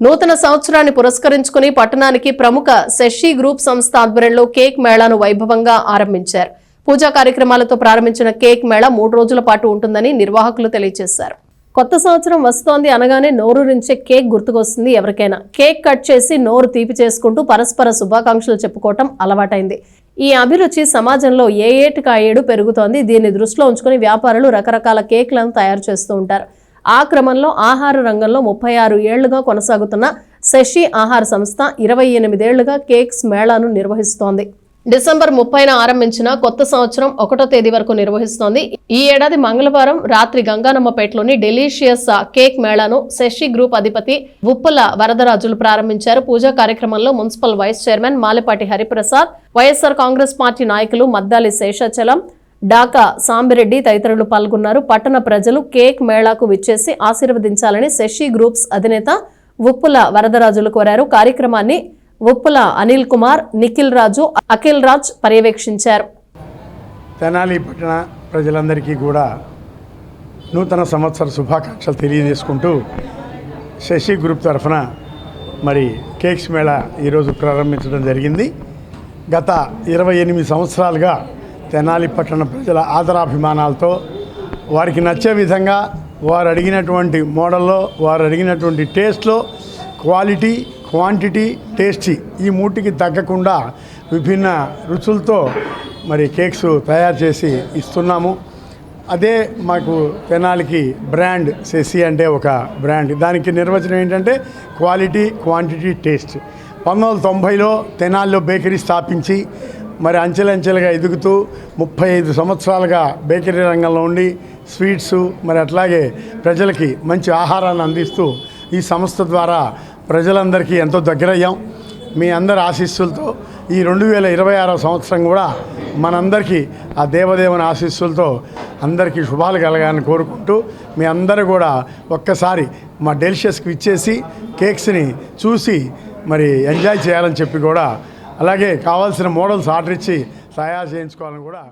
నూతన సంవత్సరాన్ని పురస్కరించుకుని పట్టణానికి ప్రముఖ శశి గ్రూప్ సంస్థ ఆధ్వర్యంలో కేక్ మేళాను వైభవంగా ఆరంభించారు. పూజా కార్యక్రమాలతో ప్రారంభించిన కేక్ మేళా మూడు రోజుల పాటు ఉంటుందని నిర్వాహకులు తెలియజేశారు. కొత్త సంవత్సరం వస్తోంది అనగానే నోరు నుంచే కేక్ గుర్తుకొస్తుంది ఎవరికైనా. కేక్ కట్ చేసి నోరు తీపి చేసుకుంటూ పరస్పర శుభాకాంక్షలు చెప్పుకోవటం అలవాటైంది. ఈ అభిరుచి సమాజంలో ఏ ఏటికి పెరుగుతోంది. దీన్ని దృష్టిలో ఉంచుకుని వ్యాపారులు రకరకాల కేక్లను తయారు చేస్తూ ఉంటారు. ఆ క్రమంలో ఆహార రంగంలో ముప్పై ఆరు ఏళ్ళుగా కొనసాగుతున్న శశి ఆహార సంస్థ ఇరవై ఎనిమిదేళ్ళుగా కేక్స్ మేళాను నిర్వహిస్తోంది. డిసెంబర్ ముప్పైన ఆరంభించిన కొత్త సంవత్సరం ఒకటో తేదీ వరకు నిర్వహిస్తోంది. ఈ ఏడాది మంగళవారం రాత్రి గంగానమ్మపేటలోని డెలీషియస్ కేక్ మేళాను శశి గ్రూప్ అధిపతి ఉప్పుల వరదరాజులు ప్రారంభించారు. పూజా కార్యక్రమంలో municipal vice chairman Malapati Hariprasad YSR Congress party నాయకులు మద్దాలి శేషాచలం డాకా సాంబిరెడ్డి తదితరులు పాల్గొన్నారు. పట్టణ ప్రజలు కేక్ మేళాకు విచ్చేసి ఆశీర్వదించాలని శశి గ్రూప్స్ అధినేత ఉప్పుల వరదరాజులు కోరారు. కార్యక్రమాన్ని ఉప్పుల అనిల్ కుమార్ నిఖిల్ రాజు అఖిల్ రాజ్ పర్యవేక్షించారు. తెనాలి పట్టణ ప్రజలందరికీ కూడా నూతన సంవత్సర శుభాకాంక్షలు తెలియజేసుకుంటూ శశి గ్రూప్ తరఫున మరి కేక్స్ మేళా ఈరోజు ప్రారంభించడం జరిగింది. గత ఇరవై ఎనిమిది సంవత్సరాలుగా తెనాలి పట్టణ ప్రజల ఆదరాభిమానాలతో వారికి నచ్చే విధంగా వారు అడిగినటువంటి మోడల్లో వారు అడిగినటువంటి టేస్ట్లో క్వాలిటీ క్వాంటిటీ టేస్టీ ఈ మూటికి తగ్గకుండా విభిన్న రుచులతో మరి కేక్స్ తయారు చేసి ఇస్తున్నాము. అదే మాకు తెనాలికి బ్రాండ్ సెసి అంటే ఒక బ్రాండ్. దానికి నిర్వచనం ఏంటంటే క్వాలిటీ క్వాంటిటీ టేస్ట్. పంతొమ్మిది వందల తొంభైలో తెనాలిలో బేకరీ స్థాపించి మరి అంచెలంచెలుగా ఎదుగుతూ ముప్పై ఐదు సంవత్సరాలుగా బేకరీ రంగంలో ఉండి స్వీట్స్ మరి అట్లాగే ప్రజలకి మంచి ఆహారాన్ని అందిస్తూ ఈ సంస్థ ద్వారా ప్రజలందరికీ ఎంతో దగ్గరయ్యాం. మీ అందరి ఆశీస్సులతో ఈ రెండు వేల ఇరవై ఆరో సంవత్సరం కూడా మనందరికీ ఆ దేవదేవుని ఆశీస్సులతో అందరికీ శుభాలు కలగాలని కోరుకుంటూ మీ అందరూ కూడా ఒక్కసారి మా డెలిషియస్కి ఇచ్చేసి కేక్స్ని చూసి మరి ఎంజాయ్ చేయాలని చెప్పి కూడా అలాగే కావాల్సిన మోడల్స్ ఆర్డర్ ఇచ్చి తయారు చేయించుకోవాలని కూడా